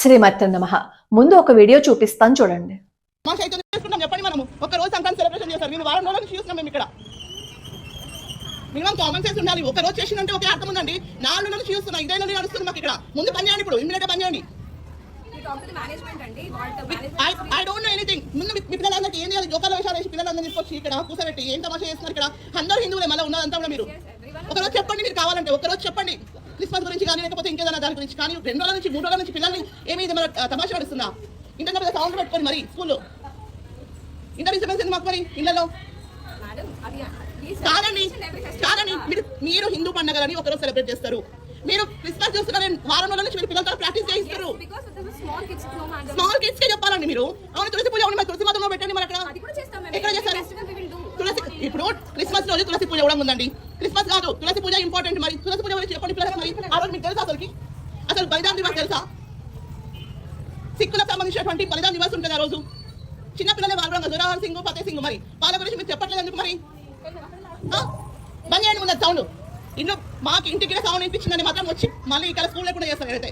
శ్రీమతి నమ. ముందు ఒక వీడియో చూపిస్తాను చూడండి. మా చెప్పండి మనము. ఒక రోజు సంక్రాంతి సెలబ్రేషన్ చేస్తారు మేము వారం రోజులు చూస్తున్నాం మేము ఇక్కడ. మినిమం కామన్ సెన్స్ ఉండాలి. ఒక రోజు చేసిందంటే ఒకే అర్థం ఉందండి. నాలుగు నెలలు చూస్తున్నాం. ఇదే నెలలు నడుస్తుంది మాకు ఇక్కడ. ముందు పని చేయండి ఇప్పుడు. ఇమ్మీడియట్ పని చేయండి. ఐ డోంట్ నో ఎనీథింగ్ ముందు మీ పిల్లలందరికీ ఏం చేయాలి? జోకాల వేషాలు వేసి పిల్లలందరినీ తీసుకొచ్చి ఇక్కడ కూర్చోబెట్టి ఏం తమాషా చేస్తున్నారు ఇక్కడ? అందరూ హిందువులే మళ్ళీ ఉన్నదంతా కూడా మీరు. ఒక రోజు చెప్పండి మీరు కావాలంటే. ఒక రోజు చెప్పండి. క్రిస్మస్ గురించి కానీ లేకపోతే ఇంకేదైనా దాని గురించి కానీ రెండు రోజుల నుంచి మూడు రోజుల నుంచి పిల్లల్ని ఏమి ఇది మన తమాషా నడుస్తుందా? ఇంటర్ పెద్ద సౌండ్ పెట్టుకొని మరి స్కూల్లో. ఇంటర్ డిస్టర్బెన్స్ ఎందుకు మాకు మరి ఇళ్ళలో కాదండి కాదండి మీరు మీరు హిందూ పండుగలని ఒకరోజు సెలబ్రేట్ చేస్తారు. మీరు క్రిస్మస్ చూస్తున్నారని వారం రోజుల నుంచి మీరు పిల్లలతో ప్రాక్టీస్ చేయిస్తారు స్మాల్ కిడ్స్ కే చెప్పాలండి మీరు. అవును తులసి పూజ మరి తులసి మాతంలో పెట్టండి మరి అక్కడ. ఎక్కడ చేస్తారు? తులసి ఇప్పుడు క్రిస్మస్ రోజు తులసి పూజ కూడా ఉందండి. క్రిస్మస్ కాదు. తులసి పూజ ఇంపార్టెంట్ మరి. తులసి పూజ గురించి చెప్పండి పిల్లలకి మరి. ఆ రోజు మీకు తెలుసా అసలుకి? అసలు బలిదాన దివాస్ తెలుసా? సిక్కులకు సంబంధించినటువంటి బలిదాన దివాస్ ఉంటుంది ఆ రోజు. చిన్న పిల్లలే వాళ్ళు జురావర్ సింగ్ ఫతే సింగ్ మరి. వాళ్ళ గురించి మీరు చెప్పట్లేదు ఎందుకు మరి? ఆ? బంద్ చేయండి సౌండ్. ఇల్లు మాకు ఇంటికి సౌండ్ వినిపించిందని మాత్రం వచ్చి మళ్ళీ ఇక్కడ స్కూల్ లేకుండా చేస్తాను అయితే.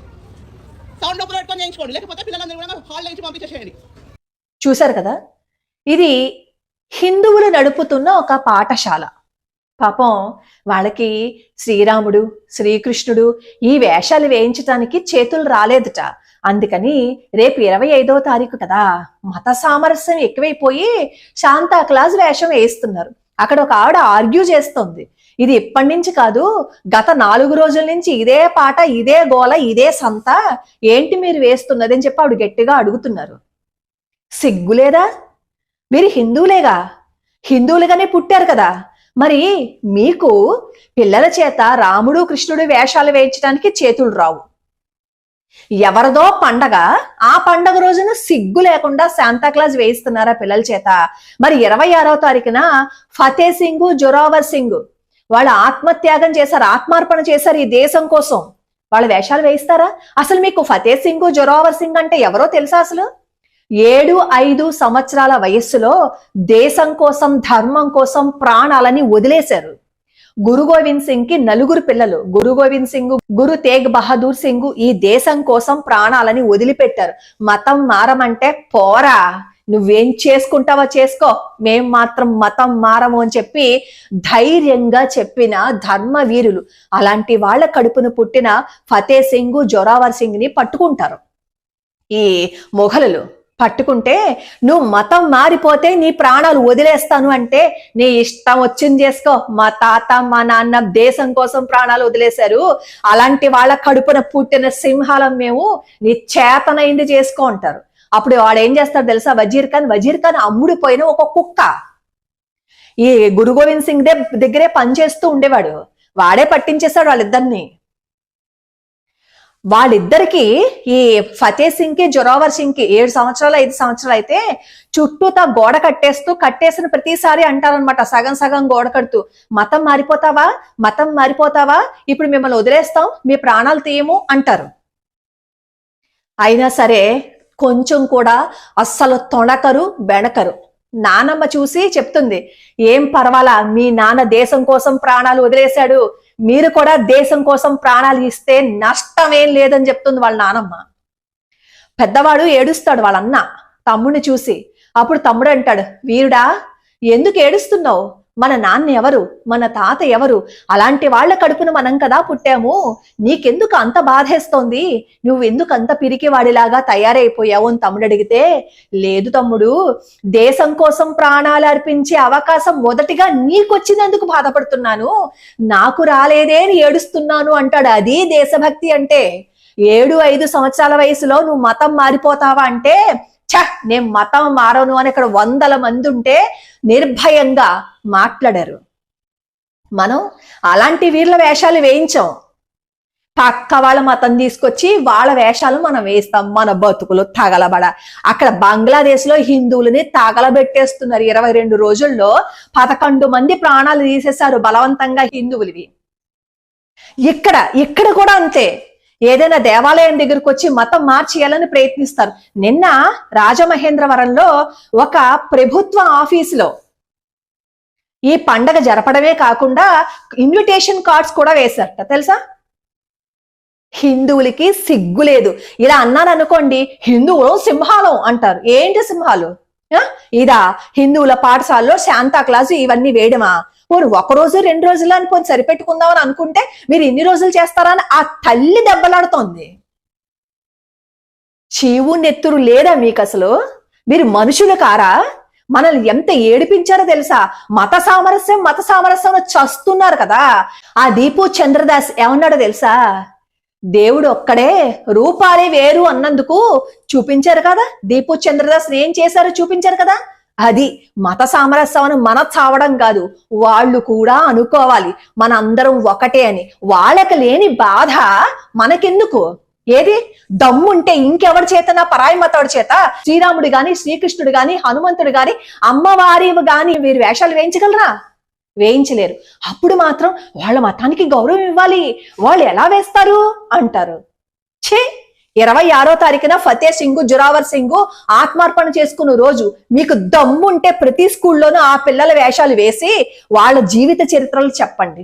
సౌండ్ లోపల పెట్టుకొని చేయించుకోండి. లేకపోతే పిల్లలందరూ కూడా హాల్ నుంచి పంపించేసేయండి. చూశారు కదా? ఇది హిందువులు నడుపుతున్న ఒక పాఠశాల. పాపం వాళ్ళకి శ్రీరాముడు శ్రీకృష్ణుడు ఈ వేషాలు వేయించటానికి చేతులు రాలేదుట. అందుకని రేపు ఇరవై ఐదో తారీఖు కదా మత సామరస్యం ఎక్కువైపోయి శాంతా క్లాస్ వేషం వేయిస్తున్నారు. అక్కడ ఒక ఆవిడ ఆర్గ్యూ చేస్తోంది. ఇది ఇప్పటి నుంచి కాదు గత నాలుగు రోజుల నుంచి ఇదే పాట ఇదే గోల ఇదే సంత ఏంటి మీరు వేస్తున్నది అని చెప్పి ఆవిడ గట్టిగా అడుగుతున్నారు. సిగ్గులేదా? మీరు హిందువులేగా? హిందువులుగానే పుట్టారు కదా. మరి మీకు పిల్లల చేత రాముడు కృష్ణుడు వేషాలు వేయించడానికి చేతులు రావు. ఎవరిదో పండగ ఆ పండగ రోజున సిగ్గు లేకుండా శాంతాక్లాజ్ వేయిస్తున్నారా పిల్లల చేత? మరి ఇరవై ఆరవ తారీఖున ఫతే సింగ్ జొరావర్ సింగ్ వాళ్ళు ఆత్మత్యాగం చేశారు ఆత్మార్పణ చేశారు ఈ దేశం కోసం. వాళ్ళ వేషాలు వేయిస్తారా? అసలు మీకు ఫతే సింగ్ జొరావర్ సింగ్ అంటే ఎవరో తెలుసా అసలు? ఏడు ఐదు సంవత్సరాల వయస్సులో దేశం కోసం ధర్మం కోసం ప్రాణాలని వదిలేశారు. గురు గోవింద్ సింగ్కి నలుగురు పిల్లలు. గురు గోవింద్ సింగ్ గురు తేగ్ బహదూర్ సింగ్ ఈ దేశం కోసం ప్రాణాలని వదిలిపెట్టారు. మతం మారమంటే పోరా. నువ్వేం చేసుకుంటావో చేసుకో. మేం మాత్రం మతం మారము అని చెప్పి ధైర్యంగా చెప్పిన ధర్మ వీరులు అలాంటి వాళ్ళ కడుపును పుట్టిన ఫతే సింగ్ జొరావర్ సింగ్ని పట్టుకుంటారు. ఈ మొఘలులు పట్టుకుంటే నువ్వు మతం మారిపోతే నీ ప్రాణాలు వదిలేస్తాను అంటే నీ ఇష్టం వచ్చింది చేసుకో. మా తాత మా నాన్న దేశం కోసం ప్రాణాలు వదిలేశారు. అలాంటి వాళ్ళ కడుపున పుట్టిన సింహాలం మేము నీ చేతనైంది చేసుకో అంటారు. అప్పుడు వాడు ఏం చేస్తాడు తెలుసా? వజీర్ ఖాన్ వజీర్ ఖాన్ అమ్ముడిపోయిన ఒక కుక్క. ఈ గురు గోవింద్ సింగ్ దే దగ్గరే పనిచేస్తూ ఉండేవాడు. వాడే పట్టించేశాడు వాళ్ళిద్దరిని. వాళ్ళిద్దరికి ఈ ఫతే సింగ్కి జొరావర్ సింగ్కి ఏడు సంవత్సరాలు ఐదు సంవత్సరాలు అయితే చుట్టూతా గోడ కట్టేస్తూ కట్టేసిన ప్రతిసారి అంటారనమాట సగం సగం గోడ కడుతూ మతం మారిపోతావా? మతం మారిపోతావా? ఇప్పుడు మిమ్మల్ని వదిలేస్తాం మీ ప్రాణాలు తీయము అంటారు. అయినా సరే కొంచెం కూడా అస్సలు తొణకరు బెణకరు. నానమ్మ చూసి చెప్తుంది ఏం పర్వాలా మీ నాన్న దేశం కోసం ప్రాణాలు వదిలేశాడు. మీరు కూడా దేశం కోసం ప్రాణాలు ఇస్తే నష్టం ఏం లేదని చెప్తుంది వాళ్ళ నానమ్మ. పెద్దవాడు ఏడుస్తాడు వాళ్ళ అన్న తమ్ముడిని చూసి. అప్పుడు తమ్ముడు అంటాడు వీరుడా ఎందుకు ఏడుస్తున్నావు? మన నాన్న ఎవరు? మన తాత ఎవరు? అలాంటి వాళ్ళ కడుపును మనం కదా పుట్టాము. నీకెందుకు అంత బాధేస్తోంది? నువ్వు ఎందుకు అంత పిరికివాడిలాగా తయారైపోయావు అని తమ్ముడు అడిగితే లేదు తమ్ముడు దేశం కోసం ప్రాణాలు అర్పించే అవకాశం మొదటిగా నీకొచ్చినందుకు బాధపడుతున్నాను. నాకు రాలేదే అని ఏడుస్తున్నాను అంటాడు. అది దేశభక్తి అంటే. ఏడు ఐదు సంవత్సరాల వయసులో నువ్వు మతం మారిపోతావా అంటే ఛ నేను మతం మారను అని ఇక్కడ వందల మంది ఉంటే నిర్భయంగా మాట్లాడారు. మనం అలాంటి వీళ్ళ వేషాలు వేయించాం. పక్క వాళ్ళ మతం తీసుకొచ్చి వాళ్ళ వేషాలు మనం వేస్తాం. మన బతుకులు తగలబడ. అక్కడ బంగ్లాదేశ్లో హిందువులని తగలబెట్టేస్తున్నారు ఇరవై రెండు రోజుల్లో. పదకొండు మంది ప్రాణాలు తీసేశారు బలవంతంగా హిందువులవి. ఇక్కడ ఇక్కడ కూడా అంతే. ఏదైనా దేవాలయం దగ్గరకు వచ్చి మతం మార్చేయాలని ప్రయత్నిస్తారు. నిన్న రాజమహేంద్రవరంలో ఒక ప్రభుత్వ ఆఫీసులో ఈ పండగ జరపడమే కాకుండా ఇన్విటేషన్ కార్డ్స్ కూడా వేశారట. తెలుసా? హిందువులకి సిగ్గు లేదు. ఇలా అన్నాను అనుకోండి హిందువులు సింహాలం అంటారు. ఏంటి సింహాలు? ఇదా హిందువుల పాఠశాలలో శాంతా క్లాసు ఇవన్నీ వేయడమా? పోనీ ఒక రోజు రెండు రోజులు అని పోనీ సరిపెట్టుకుందామని అనుకుంటే మీరు ఇన్ని రోజులు చేస్తారా అని ఆ తల్లి దెబ్బలాడుతోంది. చీవు నెత్తురు లేదా మీకు అసలు మీరు మనుషులు కారా? మనల్ని ఎంత ఏడిపించారో తెలుసా? మత సామరస్యం మత సామరస్యం చస్తున్నారు కదా. ఆ దీపు చంద్రదాస్ ఏమన్నాడో తెలుసా? దేవుడు ఒక్కడే రూపాలే వేరు అన్నందుకు చూపించారు కదా? దీపు చంద్రదాస్ ఏం చేశారో చూపించారు కదా? అది మత సామరస్యం అని మన చావడం కాదు. వాళ్ళు కూడా అనుకోవాలి. మన అందరం ఒకటే అని. వాళ్ళకి లేని బాధ మనకెందుకు? ఏది? దమ్ముంటే ఇంకెవరి చేతనా? పరాయి మతోడి చేత? శ్రీరాముడు గాని శ్రీకృష్ణుడు గాని హనుమంతుడు గాని అమ్మవారి గాని మీరు వేషాలు వేయించగలరా? వేయించలేరు. అప్పుడు మాత్రం వాళ్ళ మతానికి గౌరవం ఇవ్వాలి. వాళ్ళు ఎలా వేస్తారు? అంటారు. ఛే! ఇరవై ఆరో తారీఖున ఫతే సింగ్ జురావర్ సింగ్ ఆత్మార్పణ చేసుకున్న రోజు మీకు దమ్ముంటే ప్రతి స్కూల్లోనూ ఆ పిల్లల వేషాలు వేసి వాళ్ళ జీవిత చరిత్రలు చెప్పండి.